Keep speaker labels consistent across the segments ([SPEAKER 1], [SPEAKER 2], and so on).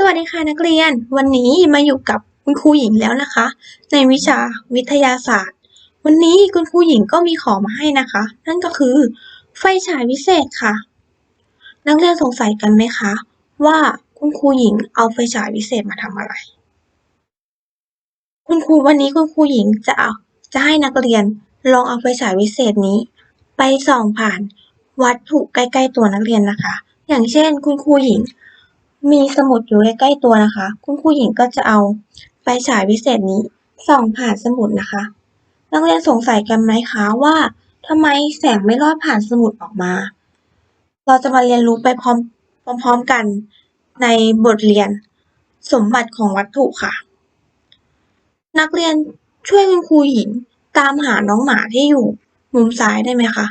[SPEAKER 1] สวัสดีค่ะนักเรียน วันนี้มาอยู่กับคุณครูหญิงแล้วนะคะ ในวิชาวิทยาศาสตร์ วันนี้คุณครูหญิงก็มีของมาให้นะคะ นั่นก็คือ ไฟฉายวิเศษค่ะ นักเรียนสงสัยกันไหมคะ ว่าคุณครูหญิงเอาไฟฉายวิเศษมาทำอะไร คุณครูวันนี้คุณครูหญิงจะเอาจะให้นักเรียนลองเอาไฟฉายวิเศษนี้ ไปส่องผ่านวัตถุใกล้ๆตัวนักเรียนนะคะ อย่างเช่น คุณครูหญิง มีสมุดอยู่ใกล้ๆตัวนะคะ คุณครูหญิงก็จะเอาไฟฉายวิเศษนี้ส่องผ่านสมุดนะคะ นักเรียนสงสัยกันไหมคะว่าทำไมแสงไม่ลอดผ่านสมุดออกมา เราจะมาเรียนรู้ไปพร้อมพร้อมๆกันในบทเรียนสมบัติของวัตถุค่ะ นักเรียนช่วยคุณครูหญิงตามหาน้องหมาที่อยู่มุมซ้ายได้ไหมคะ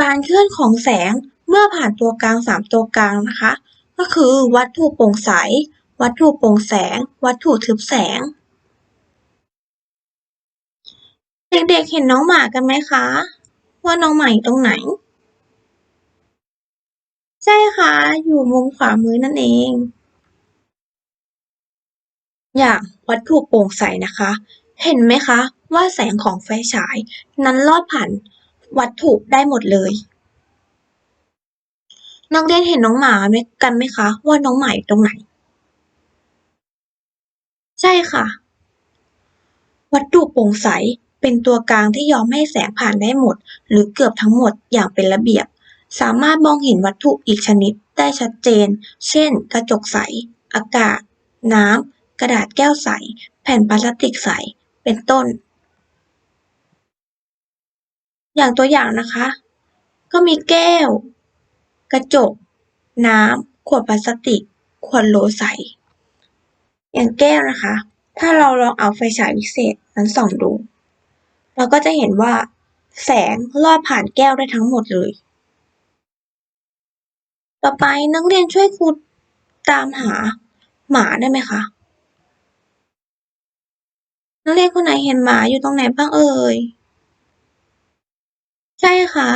[SPEAKER 1] การเคลื่อนของแสง เมื่อผ่านตัวกลางสามตัวกลางนะคะ ก็คือวัตถุโปร่งใส วัตถุโปร่งแสง วัตถุทึบแสง เด็กๆเห็นน้องหมากันไหมคะ ว่าน้องหมาอยู่ตรงไหน ใช่ค่ะ อยู่มุมขวามือนั่นเอง อย่างวัตถุโปร่งใสนะคะ เห็นไหมคะ ว่าแสงของไฟฉาย นั้นลอดผ่านวัตถุได้หมดเลย นักเรียนเห็นน้องหมาไหมกันไหมคะว่าน้องหมาอยู่ตรงไหน ใช่ค่ะ วัตถุโปร่งใสเป็นตัวกลางที่ยอมให้แสงผ่านได้หมด หรือเกือบทั้งหมดอย่างเป็นระเบียบ สามารถมองเห็นวัตถุอีกชนิดได้ชัดเจน เช่น กระจกใส อากาศ น้ำ กระดาษแก้วใส แผ่นพลาสติกใส เป็นต้น อย่างตัวอย่างนะคะ ก็มีแก้ว กระจก น้ำ ขวดพลาสติก ขวดโหลใส อย่างแก้วนะคะ ถ้าเราลองเอาไฟฉายวิเศษนั้นส่องดู เราก็จะเห็นว่าแสงลอดผ่านแก้วได้ทั้งหมดเลย ต่อไปนักเรียนช่วยครูตามหาหมาได้ไหมคะ นักเรียนคนไหนเห็นหมาอยู่ตรงไหนบ้างเอ่ย ใช่ค่ะ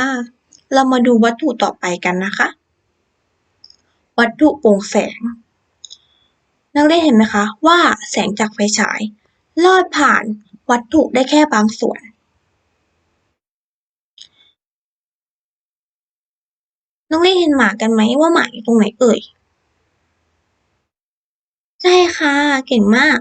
[SPEAKER 1] เรามาดูวัตถุต่อไปกันนะคะ วัตถุโปร่งแสง นักเรียนเห็นไหมคะว่าแสงจากไฟฉาย ลอดผ่านวัตถุได้แค่บางส่วนนักเรียนเห็นหมากันไหมว่าหมาอยู่ตรงไหนเอ่ย ใช่ค่ะ เก่งมาก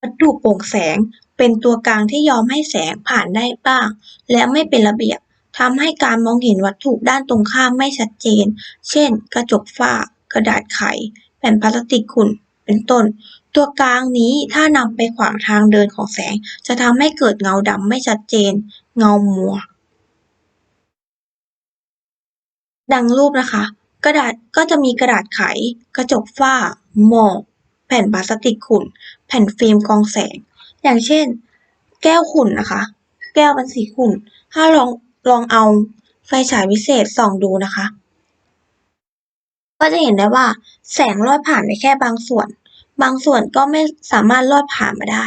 [SPEAKER 1] วัตถุโปร่งแสงเป็นตัวกลางที่ยอมให้แสงผ่านได้บ้าง และไม่เป็นระเบียบ ทำให้การมองเห็นวัตถุด้านตรงข้ามไม่ชัดเจน เช่น กระจกฝ้า กระดาษไข แผ่นพลาสติกขุ่น เป็นต้น ตัวกลางนี้ถ้านำไปขวางทางเดินของแสง จะทำให้เกิดเงาดำไม่ชัดเจน เงามัว ดังรูปนะคะ กระดาษก็จะมีกระดาษไข กระจกฝ้า หมอก แผ่นพลาสติกขุ่น แผ่นฟิล์มกองแสง อย่างเช่น แก้วขุ่นนะคะ แก้วเป็นสีขุ่น ถ้าลอง ลองเอาไฟฉายวิเศษส่องดูนะคะ ก็จะเห็นได้ว่า แสงลอดผ่านได้แค่บางส่วน บางส่วนก็ไม่สามารถลอดผ่านมาได้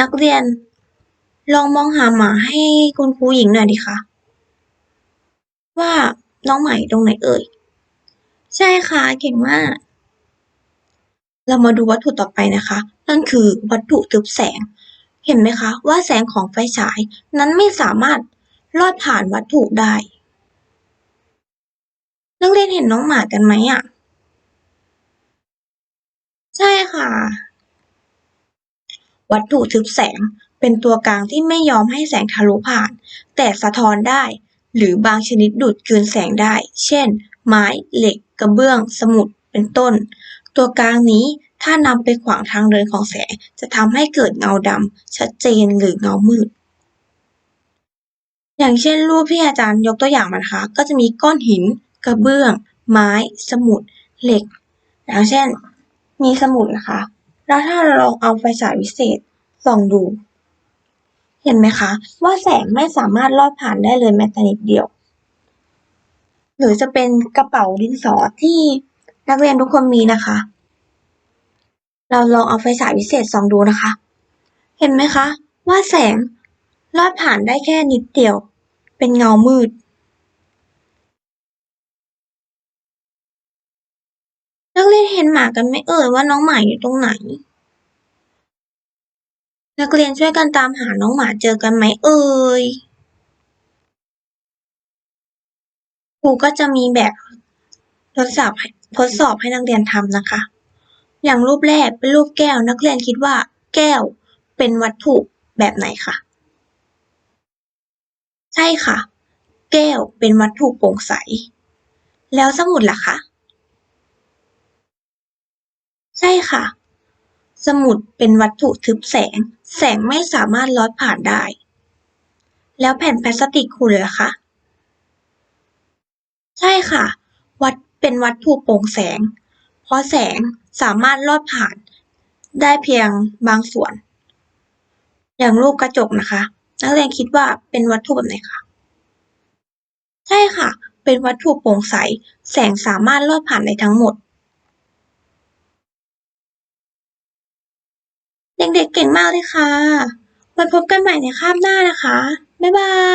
[SPEAKER 1] นักเรียนลองมองหาหมาให้คุณครูหญิงหน่อยดิคะว่าน้องใหม่ตรงไหนเอ่ย ใช่ค่ะเก่งมาก เรามาดูวัตถุต่อไปนะคะ นั่นคือวัตถุทึบแสง เห็นไหมคะว่าแสงของไฟฉายนั้นไม่สามารถลอดผ่านวัตถุได้นักเรียนเห็นน้องหมากันไหมอะ ใช่ค่ะ วัตถุทึบแสงเป็นตัวกลางที่ไม่ยอมให้แสงทะลุผ่าน แต่สะท้อนได้ หรือบางชนิดดูดกลืนแสงได้ เช่น ไม้ เหล็ก กระเบื้อง สมุด เป็นต้น ตัวกลางนี้ ถ้านำไปขวางทางเดินของแสง จะทำให้เกิดเงาดำชัดเจนหรือเงามืด อย่างเช่นรูปที่อาจารย์ยกตัวอย่างมานะคะ ก็จะมีก้อนหิน กระเบื้อง ไม้ สมุด เหล็ก อย่างเช่น มีสมุดนะคะ แล้วถ้าเราลองเอาไฟฉายวิเศษส่องดู เห็นไหมคะ ว่าแสงไม่สามารถลอดผ่านได้เลยแม้แต่นิดเดียว หรือจะเป็นกระเป๋าดินสอที่นักเรียนทุกคนมีนะคะ เราลองเอาไฟฉายวิเศษส่องดูนะคะ เห็นไหมคะ ว่าแสงลอดผ่านได้แค่นิดเดียว เป็นเงามืด นักเรียนเห็นหมากันไหมเอ่ยว่าน้องหมาอยู่ตรงไหน นักเรียนช่วยกันตามหาน้องหมาเจอกันไหมเอ่ยครูก็จะมีแบบทดสอบทดสอบให้นักเรียนทำนะคะ อย่างรูปแรกเป็นรูปแก้ว นักเรียนคิดว่า แก้ว เป็นวัตถุแบบไหนคะใช่ค่ะ แก้วเป็นวัตถุโปร่งใส แล้วสมุดล่ะคะใช่ค่ะ สมุดเป็นวัตถุทึบแสง แสงไม่สามารถลอดผ่านได้ แล้วแผ่นพลาสติกคุณล่ะคะ ใช่ค่ะ วัดเป็นวัตถุโปร่งแสง เพราะแสงสามารถลอดผ่านได้เพียงบางส่วน อย่างรูปกระจกนะคะ นักเรียนคิดว่าเป็นวัตถุแบบไหนคะใช่ค่ะ เป็นวัตถุโปร่งใส แสงสามารถลอดผ่านได้ทั้งหมด เด็กๆเก่งมากเลยค่ะไว้พบกันใหม่ในคาบหน้านะคะ บ๊ายบาย